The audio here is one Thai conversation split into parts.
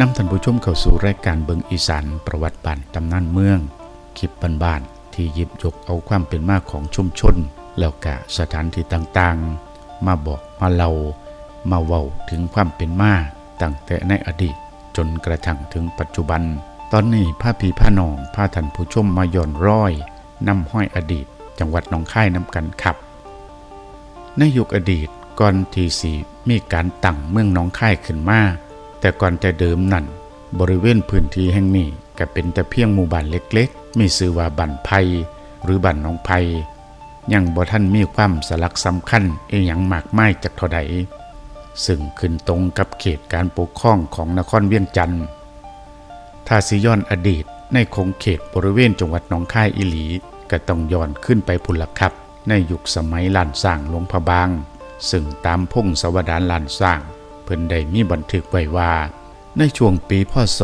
นำท่านผู้ชมเข้าสู่รายการเบิงอีสานประวัติบ้านตำนานเมือง คลิปบ้านๆที่ยิบยกเอาความเป็นมาของชุมชน แล้วก็สถานที่ต่างๆ มาบอกมาเล่ามาเว้าถึงความเป็นมาตั้งแต่ในอดีตจนกระทั่งถึงปัจจุบัน ตอนนี้พาพีพานองพาท่านผู้ชมมาย่อนร้อยนำห้อยอดีต จังหวัดหนองคายน้ำกันขับ ในยุคอดีตก่อนที่สีมีการตั้งเมืองหนองคายขึ้นมา แต่ก่อนแต่เดิมนั่นบริเวณพื้นที่แห่งนี้ก็เป็นแต่เพียงหมู่บ้านเล็กๆ มีชื่อว่าบ้านไผ่หรือบ้านหนองไผ่ยังบ่ท่านมีความสลักสำคัญเอียงมากมายจากเท่าใดซึ่งขึ้นตรงกับเขตการปกครองของนครเวียงจันทน์ถ้าสิย้อนอดีตในคงเขตบริเวณจังหวัดหนองคายอิหลีก็ต้องย้อนขึ้นไปพุนละครับ ในยุคสมัยลานสร้างหลวงพระบาง ซึ่งตามพงศวดารลานสร้าง พิ่นได้มีบันทึกไว้ว่า ในช่วงปีพศ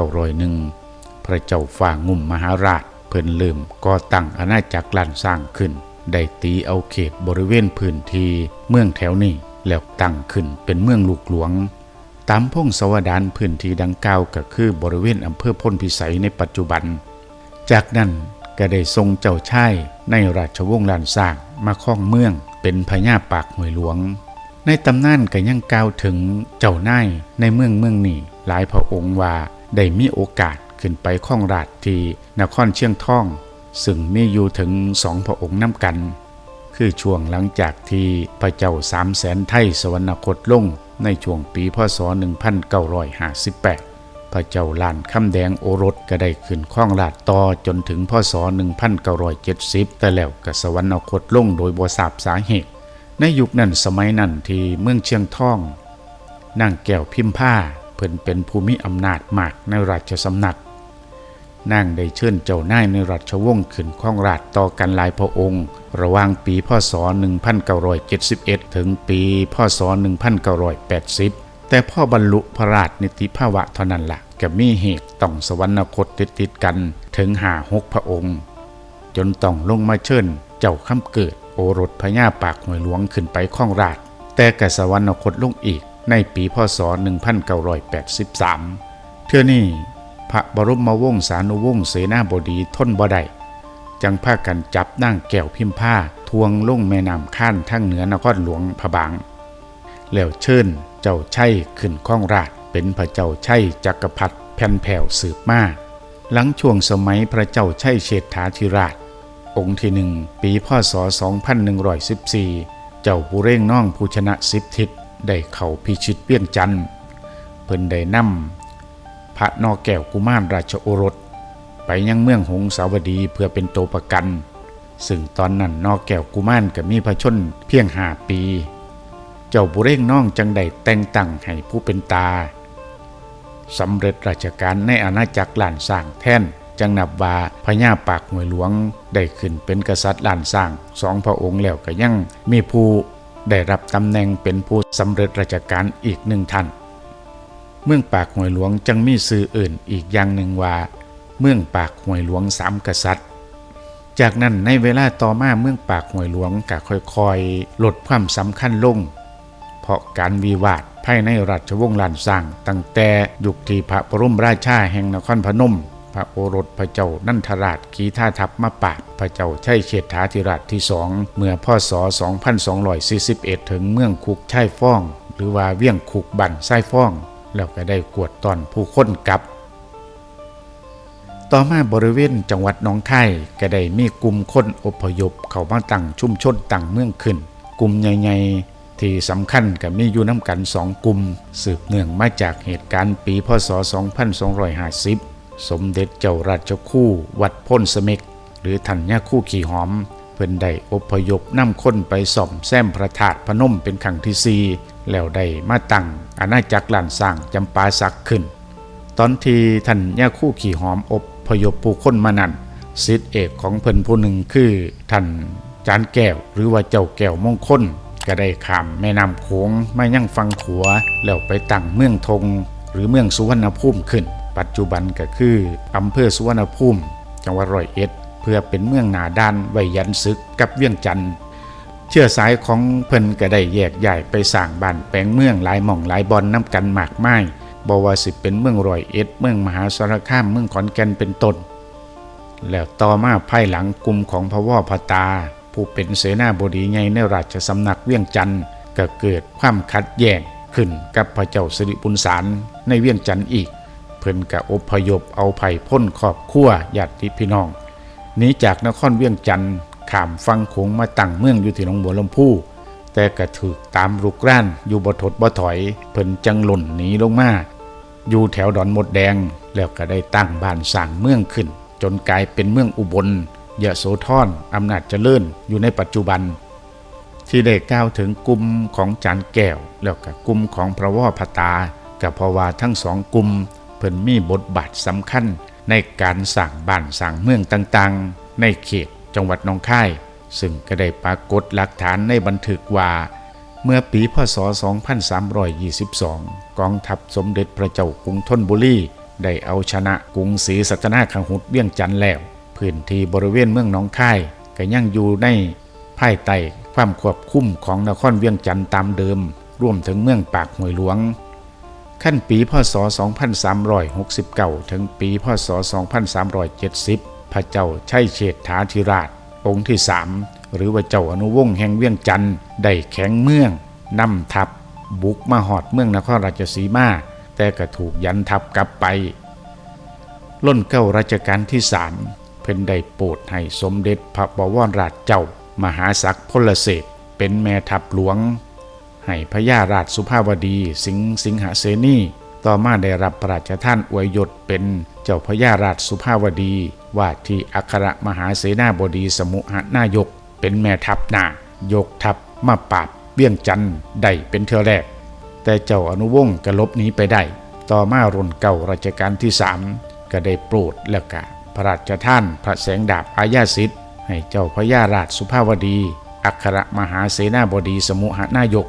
1901 พระเจ้าฝ่างุ่มมหาราช เพิ่นลืมก่อตั้งอาณาจักรลานสร้างขึ้น ได้ตีเอาเขตบริเวณพื้นที่เมืองแถวนี้แล้วตั้งขึ้นเป็นเมืองลูกหลวง ตามพงศาวดารพื้นที่ดังกล่าวก็คือบริเวณอำเภอพ้นพิสัยในปัจจุบัน จากนั้นก็ได้ทรงเจ้าชายในราชวงศ์ลานสร้างมาครองเมืองเป็นพญาปากห้วยหลวง ในตำนานก็ยังกล่าวถึงเจ้านายในเมืองเมืองนี้หลายพระองค์ว่าได้มีโอกาสขึ้นไปครองราชที่นครเชียงทอง ซึ่งมีอยู่ถึงสองพระองค์น้ำกัน คือช่วงหลังจากที่พระเจ้าสามแสนไทยสวรรคตลงในช่วงปีพศ 1958 พระเจ้าลานคำแดงโอรสก็ได้ขึ้นครองราชต่อจนถึงพศ 1970 แต่แล้วก็สวรรคตลงโดยบ่ทราบสาเหตุ ในยุคนั้นสมัยนั้นที่เมืองเชียงทองนางแก้วพิมพ์ผ้าเพิ่นเป็นภูมิอำนาจมากในราชสำนักนางได้เชิญเจ้านายในราชวงศ์ขึ้นครองราชต่อกันหลายพระองค์ ระหว่างปีพศ 1971 ถึงปีพศ 1980 แต่พ่อบรรลุพระราชนิติภาวะเท่านั้นละ่ะก็มีเหตุต้องสวรรคตติดติดกันถึงหาหกพระองค์ จนต้องลงมาเชิญเจ้าข้าเกิด โอรสพญาปากหวยหลวงขึ้นไปข้องราช แต่กสวรรคตลงอีกในปีพศ 1983 เทื่อนี้พระบรมวงศานุวงศ์เสนาบดีทนบ่ได้จังพากันจับนั่งแก้วพิมพ์ผ้าทวงลงแม่น้ำข้านทั้งเหนือนครหลวงพระบาง แล้วเชิญเจ้าชัยขึ้นข้องราชเป็นพระเจ้าชัยจักรพรรดิแผ่นแผ่วสืบมาหลังช่วงสมัยพระเจ้าชัยเชษฐาธิราช องค์ที่หนึ่งปีพศ 2114 เจ้าบุเร่งน้องผู้ชนะสิบทิศได้เข้าพิชิตเวียงจันทน์เพิ่นได้นำพระนอแก้วกุมารราชโอรส ไปยังเมืองหงสาวดีเพื่อเป็นโตประกัน ซึ่งตอนนั้นนอแก้วกุมารก็มีพระชนเพียงหาปี เจ้าบุเร่งน้องจังได้แต่งตั้งให้ผู้เป็นตาสำเร็จราชการในอาณาจักรหลานสร้างแท่น จังนับว่าพญาปากหวยหลวงได้ขึ้นเป็นกษัตริย์ล้านสร้างสองพระองค์แล้วก็ยังมีผู้ได้รับตำแหน่งเป็นผู้สำเร็จราชการอีกหนึ่งท่าน เมืองปากหวยหลวงจังมีสื่ออื่นอีกอย่างหนึ่งว่า เมืองปากหวยหลวงสามกษัตริย์ จากนั้นในเวลาต่อมาเมืองปากหวยหลวงก็ค่อยๆ ลดความสำคัญลง เพราะการวิวาทภายในราชวงศ์ลานสร้างตั้งแต่ยุคที่พระบรมราชาแห่งนครพนม พระโอรสพระเจ้านันทราชขีท่าทัพมาปาบพระเจ้าใชัยเชษฐาธิราชที่สองเมื่อพศ2241 ถึงเมืองคุกชัยฟ้อง หรือว่าเวียงคุกบั่นไส้ฟ้อง แล้วก็ได้กวดตอนผู้ค้นกลับ ต่อมาบริเวณจังหวัดหนองคายก็ได้มีกลุ่มคนอพยพ เข้ามาตั้งชุมชนตั้งเมืองขึ้น กลุ่มใหญ่ๆที่สำคัญก็มีอยู่น้ำกันสองกลุ่ม สืบเนื่องมาจากเหตุการณ์ปีพศ 2250 สมเด็จเจ้าราชคู่วัดพ้นสเมกหรือทัญญาคู่ขี่หอม เพิ่นได้อพยพนำคนไปส่อมแซมพระธาตุพนมเป็นครั้งที่สี่แล้วได้มาตั้งอาณาจักรหลานสร้างจำปาสักขึ้น ตอนที่ท่านย่าคู่ขี่หอมอบพยพผู้คนมานั่นสิทธิเอกของเพิ่นผู้หนึ่งคือท่านจานแก้ว หรือว่าเจ้าแก้วมงคลก็ได้ข้ามแม่น้ำโขงไมายังฟังขัว แล้วไปตั้งเมืองธงหรือเมืองสุวรรณภูมิขึ้น ปัจจุบันก็คืออำเภอสุวรรณภูมิ จังหวัดร้อยเอ็ด เพื่อเป็นเมืองหนาด้านไว้ยันศึกกับเวียงจันทน์เชื้อสายของเพิ่นก็ได้แยกย้ายไปสร้างบ้านแปลงเมืองหลายหม่องหลายบอนน้ำกันมากมายบ่ว่าสิเป็นเมืองร้อยเอ็ด เมืองมหาสารคามเมืองขอนแก่นเป็นต้นแล้วต่อมาภายหลังกลุ่มของพระว่อพตา ผู้เป็นเสนาบดีใหญ่ในราชสำนักเวียงจันทน์ก็เกิดความขัดแย้งขึ้นกับพระเจ้าสิริปุนสารในเวียงจันทน์อีก เพิ่นกะอพยพเอาไผ่พ้นครอบครัวญาติพี่น้องหนีจากนครเวียงจันทน์ข้ามฟังโขงมาตั้งเมืองอยู่ที่หนองบัวลำพูแต่กระถึกตามรุกร้านอยู่บ่ทดบ่ถอย เพิ่นจังหล่นหนีลงมาอยู่แถวดอนมดแดงแล้วก็ได้ตั้งบ้านสร้างเมืองขึ้น จนกลายเป็นเมืองอุบลยะโสธรอำนาจเจริญอยู่ในปัจจุบัน ที่ได้กล่าวถึงกลุ่มของจานแก้ว แล้วก็กลุ่มของพระว่อพตากับพราว่าทั้งสองกลุ่ม พิ่นมีบทบาทสำคัญ ในการสร้างบ้านสร้างเมืองต่างๆ ในเขตจังหวัดหนองคาย ซึ่งก็ได้ปรากฏหลักฐานในบันทึกว่า เมื่อปีพศ 2322 กองทัพสมเด็จพระเจ้ากรุงธนบุรีได้เอาชนะกรุงศรีสัตนาขังหุดเวียงจันทน์แล้ว พื้นที่บริเวณเมืองหนองคายก็ยังอยู่ในภายใต้ความควบคุมของนครเวียงจันทน์ตามเดิมรวมถึงเมืองปากหวยหลวง ขั้นปีพศ 2369 ถึงปีพศ 2370 พระเจ้าชัยเฉษฐาธิราช องค์ที่สามหรือว่าเจ้าอนุวงศ์แห่งเวียงจันทน์ได้แข็งเมืองนำทัพบุกมาหอดเมืองนครราชสีมา แต่ก็ถูกยันทัพกลับไป ล้นเก้ารัชกาลที่สามเพิ่นได้โปรดให้สมเด็จพระบวรราชเจ้ามหาศักดิ์พลเศษเป็นแม่ทัพหลวง ให้พระยาราชสุภาวดี สิงห์สิงหเสนีต่อมาได้รับพระราชท่านอวยยศเป็นเจ้าพระยาราชสุภาวดี ว่าที่อัครมหาเสนาบดีสมุหนายก เป็นแม่ทัพหนายกทัพมาปราบเบี้ยงจันได้เป็นเทือแรก แต่เจ้าอนุวงศ์ก็หลบหนีไปได้ ต่อมารุ่นเก่ารัชกาลที่สามก็ได้โปรดแล้วก็พระราชท่านพระแสงดาบอาญาสิทธิ์ให้เจ้าพระยาราชสุภาวดี อัครมหาเสนาบดีสมุหนายก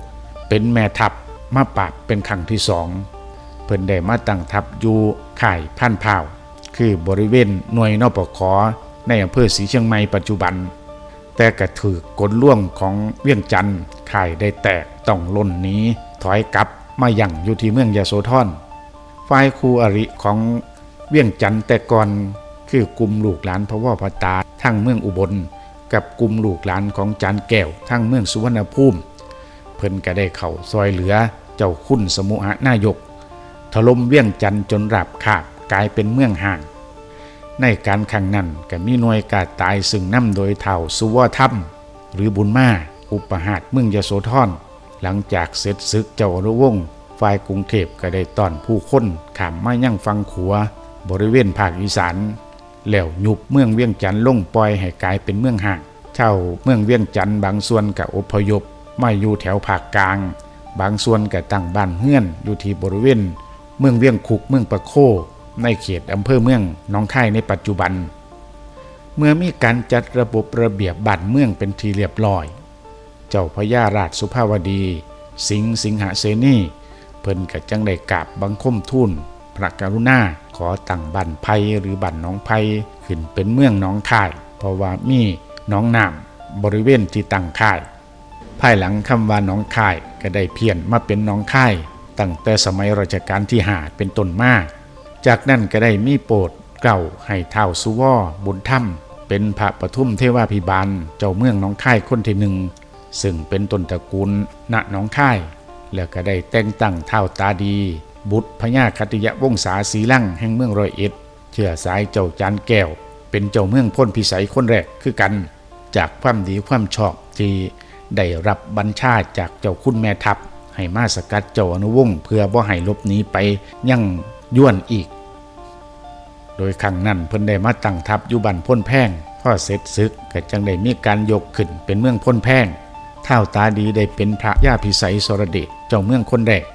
เป็นแม่ทัพมาปราบเป็นครั้งที่สองเพิ่นได้มาตั้งทัพอยู่ข่ายพันพาคือบริเวณหน่วยนปขในอำเภอศรีเชียงใหม่ปัจจุบัน แต่กระถือกลล่วงของเวียงจันทน์ข่ายได้แตกต้องล่นนี้ถอยกลับมาอยั่งอยู่ที่เมืองยโสธรฝ่ายคูอริของเวียงจันทน์แต่ก่อนคือกลุ่มลูกหลานพระว่อพระตาทั้งเมืองอุบล กับกลุ่มลูกหลานของจานแก้วทั้งเมืองสุวรรณภูมิ เพิ่นก็ได้เข้าซอยเหลือเจ้าคุณสมุหนายก ถล่มเวียงจันทน์จนราบคาบกลายเป็นเมืองห่าง ในการครั้งนั้นก็มีหน่วยกาตายซึ่งนำโดยเท่าสุวธรรม หรือบุญมาอุปหาตเมืองยโสธรหลังจากเสร็จศึกเจ้าอนุวงศ์ฝ่ายกรุงเทพก็ได้ต้อนผู้คนขามมายั่งฟังขัว บริเวณภาคอีสานแล้วยุบเมืองเวียงจันทน์ลงปล่อยให้กลายเป็นเมืองห่าง เช่าเมืองเวียงจันทน์บางส่วนกับอพยพ ไมาอยู่แถวภาคกลาง บางส่วนก็ตั้งบ้านเฮือนอยู่ที่บริเวณ เมืองเวียงคุกเมืองประโค ในเขตอำเภอเมืองหนองคายในปัจจุบัน เมื่อมีการจัดระบบระเบียบบ้านเมืองเป็นทีเรียบร้อย เจ้าพญาราชสุภาวดี สิงห์สิงหเสนีเพิ่นก็จังได้กราบบังคมทูลพระกรุณาขอตั้งบ้านไพหรือบ้านน้องไพขึ้นเป็นเมืองน้องค่าย เพราะว่ามีน้องน้ำบริเวณที่ตั้งค่าย ภายหลังคำว่าน้องคายก็ได้เพี้ยนมาเป็นน้องคายตั้งแต่สมัยรัชกาลที่หาเป็นต้นมา จากนั้นก็ได้มีโปรดเกล่าให้เท่าสุวอบุญถ้ำเป็นพระปทุมเทวาภิบาลเจ้าเมืองน้องคายคนที่หนึ่งซึ่งเป็นต้นตระกูลณน้องคาย แล้วก็ได้แต่งตั้งเท่าตาดี บุตรพญาคติยวงศาสีลั่งแห่งเมืองร้อยเอ็ดเชื่อสายเจ้าจานแก้ว เป็นเจ้าเมืองพ้นพิสัยคนแรกคือกัน จากความดีความชอบที่ ได้รับบัญชาจากเจ้าคุณแม่ทัพ ให้มาสกัดเจ้าอนุวงศ์เพื่อบ่ให้หลบหนีไปยังย้วนอีก โดยครั้งนั้นเพิ่นได้มาตั้งทัพอยู่บันพ้นแพงพ่อเสร็จศึกก็จังได้มีการยกขึ้นเป็นเมืองพ้นแพงเท่าตาดีได้เป็นพระยาพิสัยสรเดชเจ้าเมืองคนแรก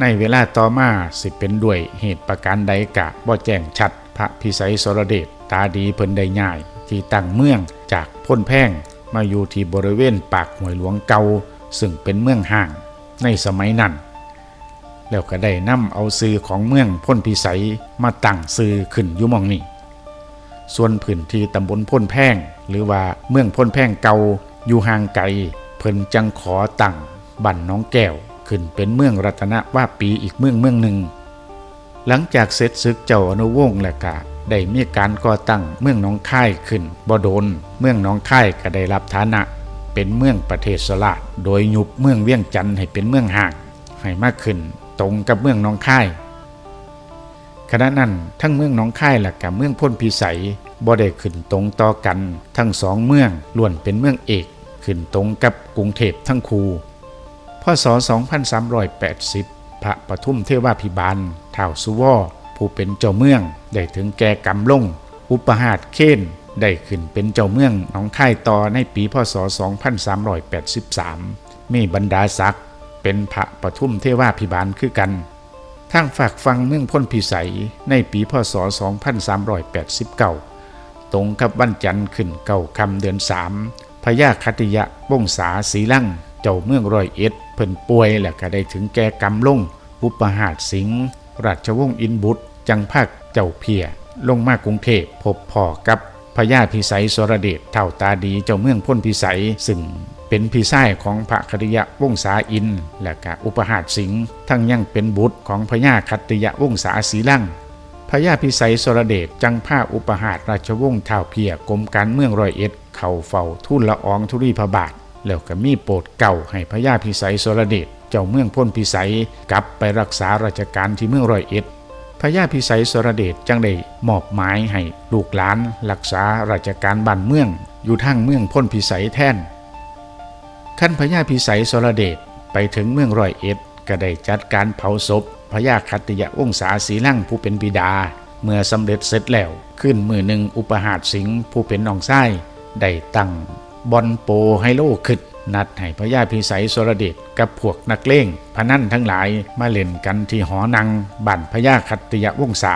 ในเวลาต่อมาสิเป็นด้วยเหตุประการใดกะบ่แจ้งชัดพระพิสัยสรเดชตาดีเพิ่นได้ง่าย ที่ตั้งเมืองจากพ้นแพง มาอยู่ที่บริเวณปากห้วยหลวงเก่าซึ่งเป็นเมืองห่างในสมัยนั้น แล้วก็ได้นำเอาซื้อของเมืองพ้นพิสัยมาตั้งซื้อขึ้นอยู่มองนี้ ส่วนพื้นที่ตำบลพ้นแพงหรือว่าเมืองพ้นแพงเก่าอยู่ห่างไกลเพิ่นจังขอตั้งบั่นน้องแก้วขึ้นเป็นเมืองรัตนว่าปีอีกเมืองเมืองหนึ่ง หลังจากเสร็จศึกเจ้าอนุวงศ์และกะ ได้มีการก่อตั้งเมืองหน้องค่ายขึ้นบ่โดน เมืองหน้องค่ายก็ได้รับฐานะเป็นเมืองประเทศสลาดโดยยุบเมืองเวียงจันทน์ให้เป็นเมืองห่างให้มากขึ้นตรงกับเมืองหน้องค่ายขณะนั้นทั้งเมืองหน้องค่ายและกับเมืองพ้นพิสัยบ่ได้ขึ้นตรงต่อกัน ทั้งสองเมืองล้วนเป็นเมืองเอก ขึ้นตรงกับกรุงเทพทั้งคูพศ 2380 พระปทุมเทวาภิบาลท้าวสุวอผู้เป็นเจ้าเมือง ได้ถึงแก่กำลง อุปหาตเคนได้ขึ้นเป็นเจ้าเมืองหนองค่ายต่อในปีพศ 2383 มีบรรดาศักดิ์เป็นพระปทุมเทวาภิบาลคือกันทางฝากฟังเมืองพ้นพิสัยในปีพศ 2389 ตรงกับวันจันทร์ขึ้นเก่าคำเดือนสามพญาคัติยะวงศาสีลั่ง เจ้าเมืองรอยเอ็ด เพิ่นป่วยและก็ได้ถึงแก่กำลงอุปหาตสิงห์ราชวงศ์อินบุตร จังภาค จ้าเพีย ลงมากรุงเทพพบพ่อกับพญาพิสัยสรเดชเท่าตาดีเจ้าเมืองพ้นพิสัยซึ่งเป็นพี่ชายของพระคติยะวงศาอิน และก็อุปหาตสิงห์ทั้งยังเป็นบุตรของพญาคัตติยะวงศาสีลังพญาพิสัยสรเดชจังผ้าอุปหาตราชวงศ์เท้าเพียกรมการเมืองรอยเอ็ด เข่าเฝ้าทูลละอองธุรีพระบาท แล้วก็มีโปรดเก่าให้พญาพิสัยสรเดชเจ้าเมืองพ้นพิสัยกลับไปรักษาราชการที่เมืองรอยเอ็ด พญาพิสัยสรเดชจังได้มอบหมายให้ลูกหลานรักษาราชการบ้านเมือง อยู่ทางเมืองพ้นพิสัยแท่นขั้นพญาพิสัยสรเดชไปถึงเมืองร้อยเอ็ดก็ได้จัดการเผาศพพญาคัตติยวงศาสีลั่งผู้เป็นบิดา เมื่อสำเร็จเสร็จแล้วขึ้นมือหนึ่งอุปหาสิงห์ผู้เป็นน้องไส้ได้ตั้งบอลโปไฮโลขึ้น นัดให้พญาพิสัยสรเดชกับพวกนักเลงพนันทั้งหลายมาเล่นกันที่หอนังบั่นพญาคัตติยวงศา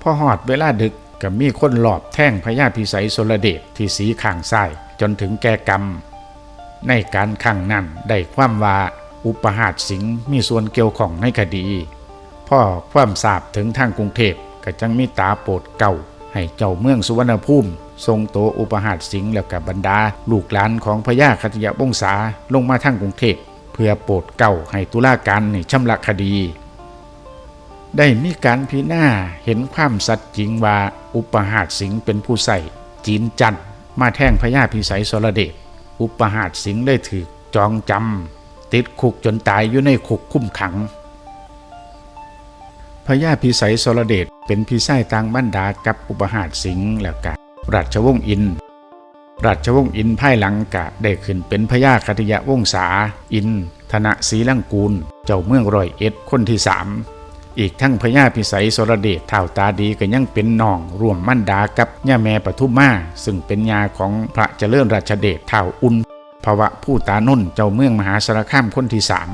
พอหอดเวลาดึกก็มีคนหลอบแท่งพญาพิสัยสรเดชที่สีข้างซ้จนถึงแก่กรรม ในการขังนั้นได้ความว่าอุปหาสิงห์มีส่วนเกี่ยวของในคดีพ่อความทราบถึงทางกรุงเทพก็จังมีตาโปรดเก่าให้เจ้าเมืองสุวรรณภูมิ ทรงโตอุปหาตสิงห์แล้วกับบรรดา ลูกหลานของพญาคติยวงศาลงมาทางกรุงเทพเพื่อโปรดเก่าให้ตุลาการในชำระคดี ได้มีการพิจารณาเห็นความสัตย์จริงว่าอุปหาตสิงห์เป็นผู้ใส่จีนจันมาแท่งพญาพิสัยสรเดชอุปหาตสิงห์ได้ถือจองจำติดคุกจนตายอยู่ในคุกคุ้มขังพญาพิสัยสรเดชเป็นพี่ชายต่างบรรดากับอุปหาตสิงห์แล้วกะ ราชวงศ์อิน ราชวงศ์อินภายหลังกะได้ขึ้นเป็นพญาคติยวงศาอิน ธนศรีลังกูล เจ้าเมืองร้อยเอ็ดคนที่สามอีกทั้งพญาพิสัยสรเดชเท่าตาดีก็ยังเป็นน้องร่วมมั่นดากับย่าแม่ปทุมมาซึ่งเป็นยาของพระเจริญราชเดชเท่าอุ่นภวะผู้ตานนท์เจ้าเมืองมหาสารคามคนที่สาม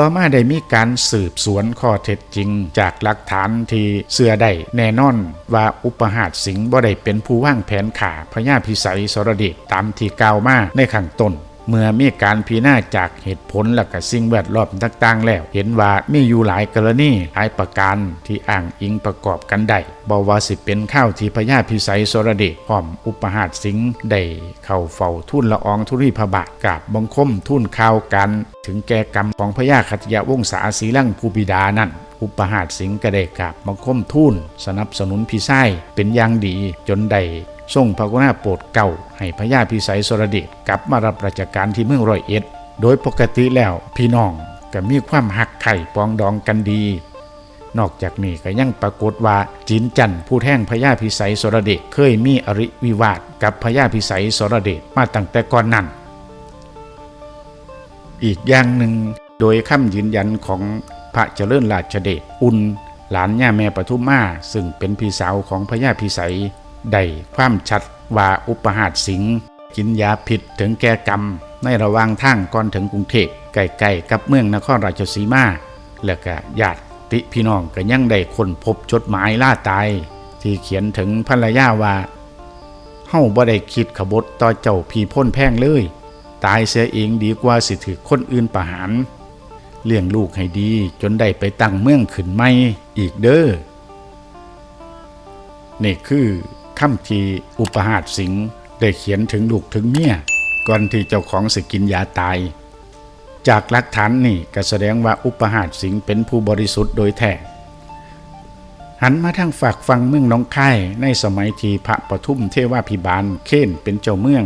ต่อมาได้มีการสืบสวนข้อเท็จจริง จากหลักฐานที่เสื่อได้แน่นอนว่าอุปหาสสิงห์บ่ได้เป็นผู้ว่างแผนข่าพญาพิสัยสรเดชตามที่กล่าวมาในข้างต้น เมื่อมีการพิจารณาจากเหตุผลและก็สิ่งแวดล้อมต่างๆ แล้ว เห็นว่ามีอยู่หลายกรณีหลายประการที่อ้างอิงประกอบกันได้บ่ว่าสิเป็นข้าวที่พญาพิสัยสรเดชพร้อมอุปหาตสิงห์ได้เข้าเฝ้าทูลละอองธุรีพระบาทกราบบังคมทูลข่าวกัน ถึงแก่กรรมของพญาคติยวงศาสีลังภูบิดานั่นอุปหาตสิงห์ก็ได้กราบบังคมทูลสนับสนุนพี่ชายเป็นอย่างดีจนได้ ทรงพระกรุณาโปรดเก่าให้พระญาพิสัยสรเดชกลับมารับราชการที่เมืองร้อยเอ็ด โดยปกติแล้วพี่น้องก็มีความหักไข่ปองดองกันดี นอกจากนี้ก็ยังปรากฏว่าจินจันผู้แท่งพญาพิสัยสรเดชเคยมีอริวิวาทกับพญาพิสัยสรเดชมาตั้งแต่ก่อนนั้น อีกอย่างหนึ่งโดยคำยืนยันของพระเจริญราชเดชอุ่นหลานย่าแม่ปทุมมาซึ่งเป็นพี่สาวของพญาพิสัย ได้ความชัดว่าอุปหาตสิงห์กินยาผิดถึงแก่กรรม ในระหว่างทางก่อนถึงกรุงเทพใกล้ๆกับเมืองนครราชสีมา และก็ญาติพี่น้องก็ยังได้คนพบจดหมายล่าตาย ที่เขียนถึงภรรยาว่าเฮาบ่ได้คิดขบฏต่อเจ้าพี่พ้นแพ่งเลย ตายเสียเองดีกว่าสิถือคนอื่นประหาร เลี้ยงลูกให้ดีจนได้ไปตั้งเมืองขึ้นใหม่อีกเด้อนี่คือ คำทีอุปหาสิงห์ได้เขียนถึงลูกถึงเมียก่อนที่เจ้าของสิกินยาตาย จากหลักฐานนี่ก็แสดงว่าอุปหาสสิงห์เป็นผู้บริสุทธิ์โดยแท้หันมาทางฝากฟังเมืองน้องค่ายในสมัยที่พระปทุมเทวาภิบาลเค้นเป็นเจ้าเมือง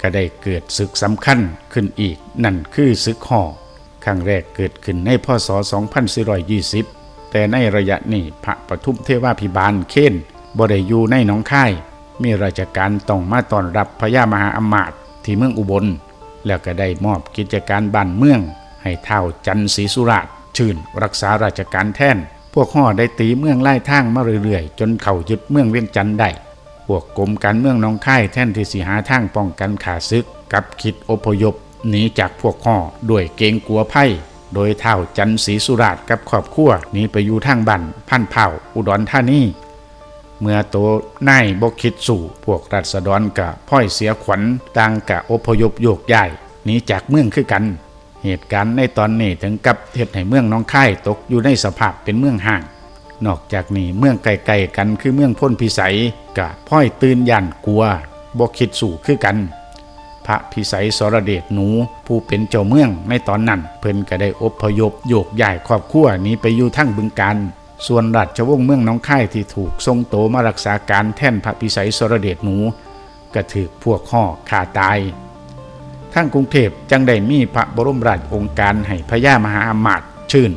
ก็ได้เกิดศึกสำคัญขึ้นอีก นั่นคือศึกห่อครั้งแรกเกิดขึ้นในพศ 2420 แต่ในระยะนี้พระปทุมเทวาภิบาลเค้น บ่ได้อยู่ในหนองค่าย มีราชการต้องมาต้อนรับพญามหาอมาตย์ที่เมืองอุบล แล้วก็ได้มอบกิจการบ้านเมือง ให้เท่าจันทร์ศรีสุราชชื่นรักษาราชการแท่น พวกห่อได้ตีเมืองไล่ทางมาเรื่อยๆ จนเข้ายึดเมืองเวียงจันทน์ได้ พวกกรมการเมืองน้องค่ายแท่นที่สีหาทางป้องกันขาศึก กับคิดอพยพหนีจากพวกห่อด้วยเกงกลัวไพ่โดยเท่าจันทร์ศรีสุราชกับครอบครัวหนีไปอยู่ทางบ้านพันเผ่าอุดรธานี เมื่อโตนายบกคิดสู่พวกรัษฎรกะพ่อยเสียขวัญต่างกะอพยพโยกย้ายหนีจากเมืองคือกัน เหตุการณ์ในตอนนี้ถึงกับเฮ็ดให้เมืองน้องค่ายตกอยู่ในสภาพเป็นเมืองห่าง นอกจากนี้เมืองไกลๆกันคือเมืองพ้นพิสัยกะพ่อยตื่นย่านกลัวบกคิดสู่คือกัน พระพิสัยสรเดชหนูผู้เป็นเจ้าเมืองในตอนนั้น เพิ่นก็ได้อพยพโยกย้ายครอบครัวนี้ไปอยู่ทั้งบึงการ ส่วนราชวงศ์เมืองน้องค่ายที่ถูกทรงโตมารักษาการแท่นพระพิสัยสรเดชหนูก็ถือพวกห่อขาตาย ทั้งกรุงเทพจังได้มีพระบรมราชองค์การให้พญามหาอมาตย์ชื่น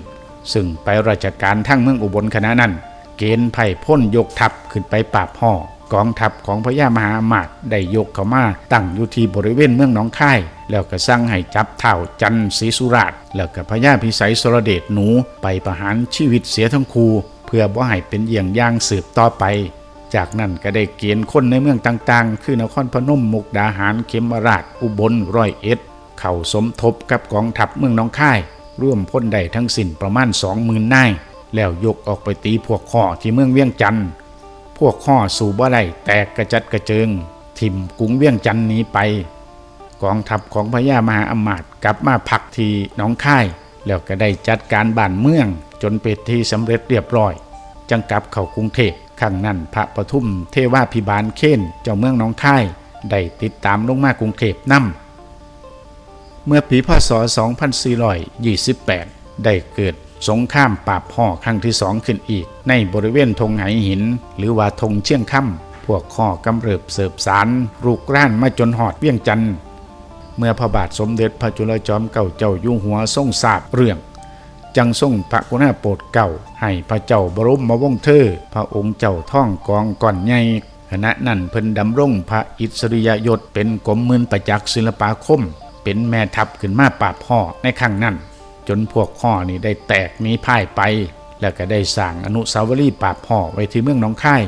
ซึ่งไปราชการทั้งเมืองอุบลคณะนั้น เกณฑ์ไผ่พ่นยกทัพขึ้นไปปราบห่อกองทัพของพญามหาอมาตย์ได้ยกเข้ามาตั้งอยู่ที่บริเวณเมืองหนองค่าย แล้วก็สั่งให้จับเท่าจันศรีสุราช แล้วก็พญาพิสัยสรเดชหนูไปประหารชีวิตเสียทั้งคูเพื่อบ่ให้เป็นเยี่ยงอย่างสืบต่อไป จากนั้นก็ได้เกณฑ์คนในเมืองต่างๆ คือนครพนมมุกดาหารเขมราชอุบลร้อยเอ็ด เข้าสมทบกับกองทัพเมืองน้องค่าย ร่วมพ้นได้ทั้งสิ้นประมาณ20,000นนายแล้วยกออกไปตีพวกข้อที่เมืองเวียงจันทน์พวกข้อสู่บ่ได้แตกกระจัดกระเจิง ถิ่มกรุงเวียงจันทน์หนี้ไป กองทัพของพญามหาอมาตย์กลับมาพักที่หนองค่าย แล้วก็ได้จัดการบ้านเมือง จนเป็นที่สำเร็จเรียบร้อย จังกลับเข้ากรุงเทพข้างนั้นพระปทุมเทวาพิบาลเค้นเจ้าเมืองหนองค่าย ได้ติดตามลงมากรุงเทพนำเมื่อปีพศ 2428 ได้เกิดสงครามปราบห่อครั้งที่สองขึ้นอีก ในบริเวณธงไหหิน หรือว่าธงเชียงค่ำพวกข้อกำเริบเสิบสารรูกร่านมาจนหอดเวียงจันทน์ เมื่อพระบาทสมเด็จพระจุลจอมเก่าเจ้าอยู่หัวทรงทราบเรื่อง จังทรงพระกุณาโปรดเก่า ให้พระเจ้าบรมมาวงเธอ พระองค์เจ้าท่องกองก่อนใหญ่ขณะนั้นเพิ่นดำรงพระอิสริยยศเป็นกรมมืนประจักษ์ศิลปาคม เป็นแม่ทัพขึ้นมาปราบห่อในครั้งนั้น จนพวกห่อนี่ได้แตกหนีพ่ายไป แล้วก็ได้สร้างอนุสาวรีย์ปราบห่อไว้ที่เมืองหนองคาย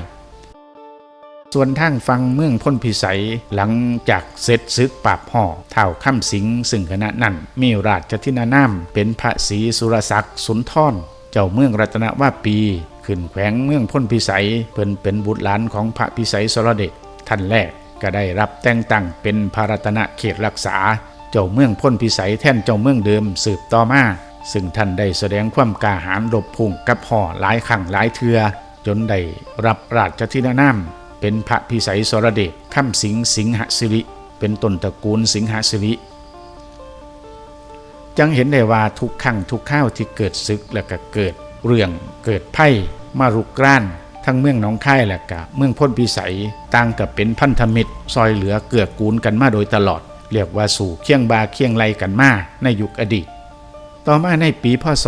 ส่วนทางฟังเมืองพ้นพิสัยหลังจากเสร็จศึกปราบห่อเท่าข้ามสิงซึ่งขณะนั้นมีราชทินานามเป็นพระศรีสุรศักดิ์สุนทรเจ้าเมืองรัตนวาปี ขึ้นแขวงเมืองพ้นพิสัยเพิ่นเป็นบุตรหลานของพระพิสัยสรเดชท่านแรกก็ได้รับแต่งตั้งเป็นพระรัตนเขตรักษา เจ้าเมืองพ้นพิสัยแท่นเจ้าเมืองเดิมสืบต่อมาซึ่งท่านได้แสดงความกล้าหาญรบพุ่งกับห่อหลายครั้งหลายเทือจนได้รับราชทินานาม เป็นพระพิสัยสรเดชข้ามสิงสิงหสิริ เป็นต้นตระกูลสิงหสิริจังเห็นได้ว่าทุกครั้งทุกข้าวที่เกิดศึกแล้วก็เกิดเรื่องเกิดไพ่มารุกราน ทั้งเมืองหนองคายและกะเมืองพ้นพิสัยต่างกับเป็นพันธมิตร ซอยเหลือเกือกูลกันมาโดยตลอด เรียกว่าสู่เคียงบาเคียงไลกันมาในยุคอดีต ต่อมาในปีพศ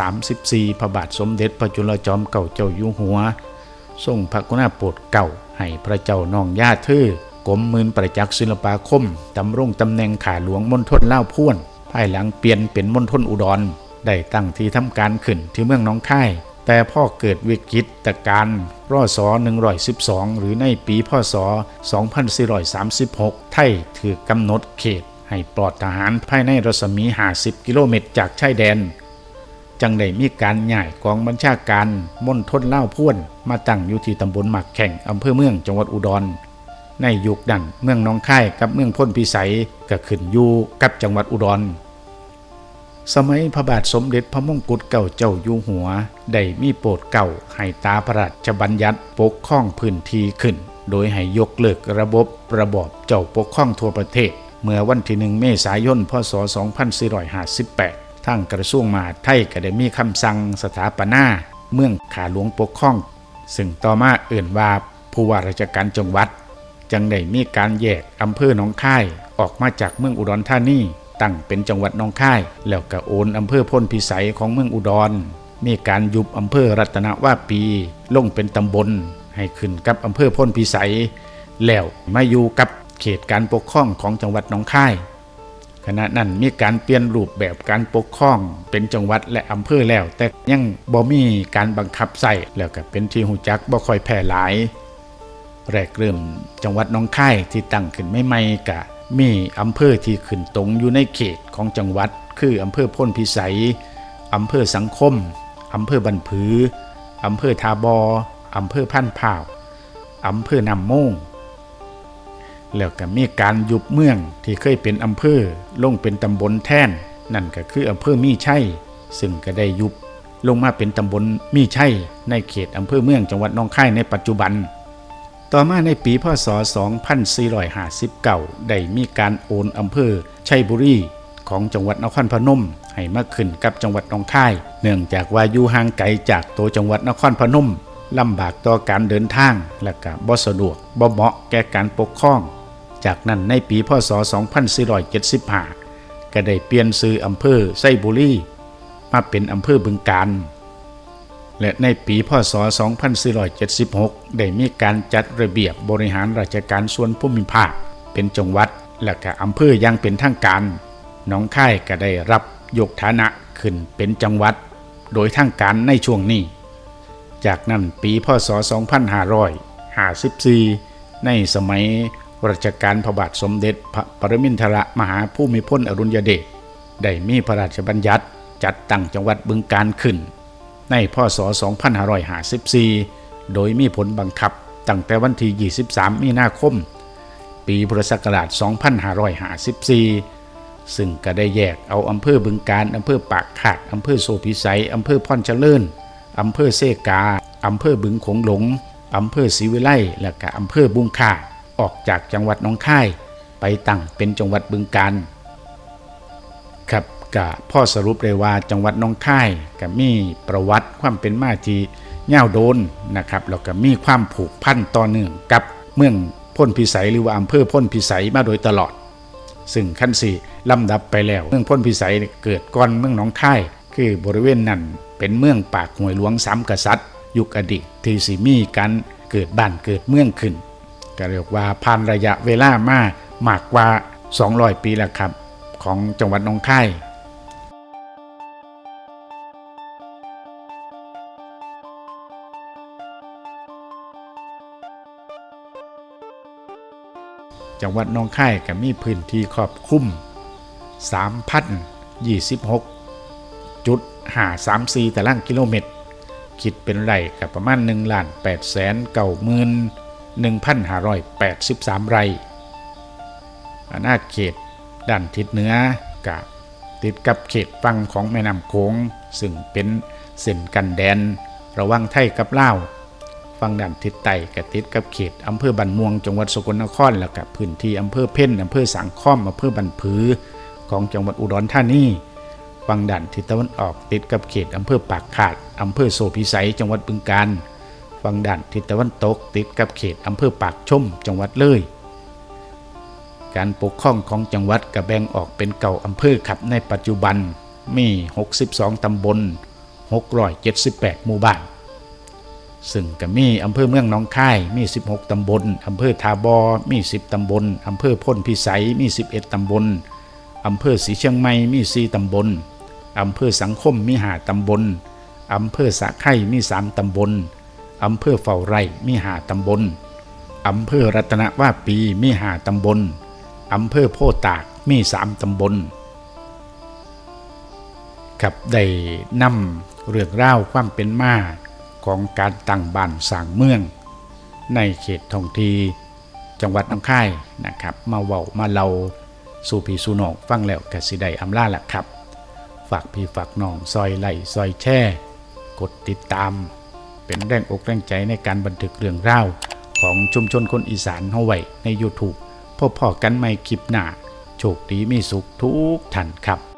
2434 พระบาทสมเด็จพระจุลจอมเก่าเจ้าอยู่หัว ทรงพระกรุณาโปรดเก่าให้พระเจ้าน้องย่าทื่อกรมมืนประจักษ์ศิลปาคมดำรงตำแหน่งข่าหลวงมณฑลเล่าพ่วน ภายหลังเปลี่ยนเป็นมณฑลอุดร ได้ตั้งที่ทำการขึ้นที่เมืองน้องค่าย แต่พ่อเกิดวิกฤตการรอศ112 หรือในปีพศ 2436 ไทยถือกำหนดเขตให้ปลอดทหารภายในรัศมี 50 กิโลเมตรจากชายแดน จังได้มีการย้ายกองบัญชาการมณฑลเล่าพ่วน มาตั้งอยู่ที่ตำบลหมักแข่งอำเภอเมืองจังหวัดอุดร ในยุคนั้นเมืองน้องค่ายกับเมืองพ้นพิสัยก็ขึ้นอยู่กับจังหวัดอุดร สมัยพระบาทสมเด็จพระมงกุฎเก่าเจ้าอยู่หัว ได้มีโปรดเก่าให้ตาพระราชบัญญัติปกครองพื้นที่ขึ้น โดยให้ยกเลิกระบบระบอบเจ้าปกครองทั่วประเทศ เมื่อวันที่หนึ่งเมษายนพศ 2458 ทางกระทรวงมหาดไทยก็ได้มีคำสั่งสถาปนาเมืองขาหลวงปกครอง ซึ่งต่อมาเอื่นว่าผู้ว่าราชการจังหวัด จังได้มีการแยกอำเภอหนองคายออกมาจากเมืองอุดรธานีตั้งเป็นจังหวัดหนองคาย แล้วก็โอนอำเภอพ้นพิสัยของเมืองอุดร มีการยุบอำเภอรัตนวาปี ลงเป็นตำบลให้ขึ้นกับอำเภอพ้นพิสัย แล้วมาอยู่กับเขตการปกครองของจังหวัดหนองคาย ขณะนั้นมีการเปลี่ยนรูปแบบการปกครองเป็นจังหวัดและอำเภอแล้ว แต่ยังบ่มีการบังคับใส่แล้วก็เป็นที่หูจักบ่ค่อยแพร่หลาย แรกเริ่มจังหวัดน้องค่ายที่ตั้งขึ้นไม่ไม่กะมีอำเภอที่ขึ้นตรงอยู่ในเขตของจังหวัด คืออำเภอพ้นพิสัยอำเภอสังคมอำเภอบันผืออำเภอทาบออำเภอพันพาวอำเภอนำโมง แล้วก็มีการยุบเมืองที่เคยเป็นอำเภอลงเป็นตำบลแท่น นั่นก็คืออำเภอมีชัยซึ่งก็ได้ยุบลงมาเป็นตำบลมีชัยในเขตอำเภอเมืองจังหวัดหนองคายในปัจจุบัน ต่อมาในปีพศ 2459 ได้มีการโอนอำเภอชัยบุรีของจังหวัดนครพนม ให้มาขึ้นกับจังหวัดหนองคาย เนื่องจากว่าอยู่ห่างไกลจากตัวจังหวัดนครพนมลำบากต่อการเดินทางและก็บ่สะดวกบ่เหมาะแก่การปกครอง จากนั้นในปีพศ 2475 ก็ได้เปลี่ยนชื่ออำเภอไส้บุรีมาเป็นอำเภอบึงกาฬและในปีพศ 2476 ได้มีการจัดระเบียบบริหารราชการส่วนภูมิภาคเป็นจังหวัดและก็อำเภอยังเป็นทางการหนองคายก็ได้รับยกฐานะขึ้นเป็นจังหวัด โดยทางการในช่วงนี้ จากนั้นปีพศ 2554 ในสมัย รัชกาลพระบาทสมเด็จพระปรมินทรมหาภูมิพลอดุลยเดชได้มีพระราชบัญญัติจัดตั้งจังหวัดบึงการขึ้น ในพศ 2554 โดยมีผลบังคับตั้งแต่วันที่ 23 มีนาคม ปีพุทธศักราช 2554 ซึ่งก็ได้แยกเอาอำเภอบึงการอำเภอปากขาดอำเภอโซพิสัยอำเภอพรเจริญอำเภอเซกาอำเภอบึงขงหลงอำเภอศรีวิไลและก็อำเภอบุงค่า ออกจากจังหวัดหนองค่าย ไปตั้งเป็นจังหวัดบึงการครับก็พ่อสรุปเลยว่าจังหวัดน้องค่ายก็มีประวัติความเป็นมาที่ยาโดนนะครับแล้วก็มีความผูกพันต่อเนื่องกับเมืองพ้นพิสัยหรือว่าอำเภอพ้นพิสัยมาโดยตลอด ซึ่งขั้นสี่ลำดับไปแล้ว เมืองพ้นพิสัยเกิดก่อนเมืองหนองค่าย คือบริเวณนั้นเป็นเมืองปากห้วยหลวงสามกษัตริย์ ยุคอดีตที่สิมีการเกิดบ้านเกิดเมืองขึ้น ก็เรียกว่าผ่านระยะเวลามามากกว่า 200 ปีแล้วครับ ของจังหวัดนองคายจังหวัดหนองคายก็มีพื้นที่ครอบคลุม3,026จุด534ตารางกิโลเมตร คิดเป็นไรกับประมาณ1ล้าน8แสนเก้าหมื่น 1,583 ไร่อาณาเขตด้านทิศเหนือกับติดกับเขตฝั่งของแม่น้ำโขงซึ่งเป็นเส้นกันแดน ระหว่างไทยกับลาวฝั่งด้านทิศใต้ก็ติดกับเขตอำเภอบันม่วงจังหวัดสกลนครแล้วกับพื้นที่อำเภอเพ่นอำเภอสังค้อมอำเภอบันผือของจังหวัดอุดรธานีฝั่งด้านทิศตะวันออกติดกับเขตอำเภอปากขาดอำเภอโซพิสัยจังหวัดบึงกาฬ ฝั่งด้านทิศตะวันตกติดกับเขตอำเภอปากชมจังหวัดเลย การปกครองของจังหวัดกระแบ่งออกเป็นเก่าอำเภอครับในปัจจุบันมี 62 ตำบล 678 หมู่บ้าน ซึ่งก็มีอำเภอเมืองหนองค่าย มี 16 ตำบล อำเภอทาบอ มี 10 ตำบล อำเภอพ้นพิสัย มี 11 ตำบล อำเภอศรีเชียงใหม่ มี 4 ตำบล อำเภอสังคม มี 5 ตำบล อำเภอสะไข่มี 3 ตำบล อำเภอเฝ้าไร่มี5ตำบลอำเภอรัตนวาปีมี5ตำบลอำเภอโพตากมี3ตำบลครับได้นำเรื่องราวความเป็นมาของการตั้งบ้านสร้างเมือง ในเขตท้องที่จังหวัดน้องคายนะครับ มาเว้ามาเล่าสู่พี่สู่น้องฟังแล้วก็สิได้อำลาละครับ ฝากพี่ฝากน้องซอยไล่ซอยแช่ กดติดตาม เป็นแรงอกแรงใจในการบันทึกเรื่องราวของชุมชนคนอีสานเฮาไว้ใน YouTube พบพอกันใหม่คลิปหน้า โชคดีมีสุขทุกท่านครับ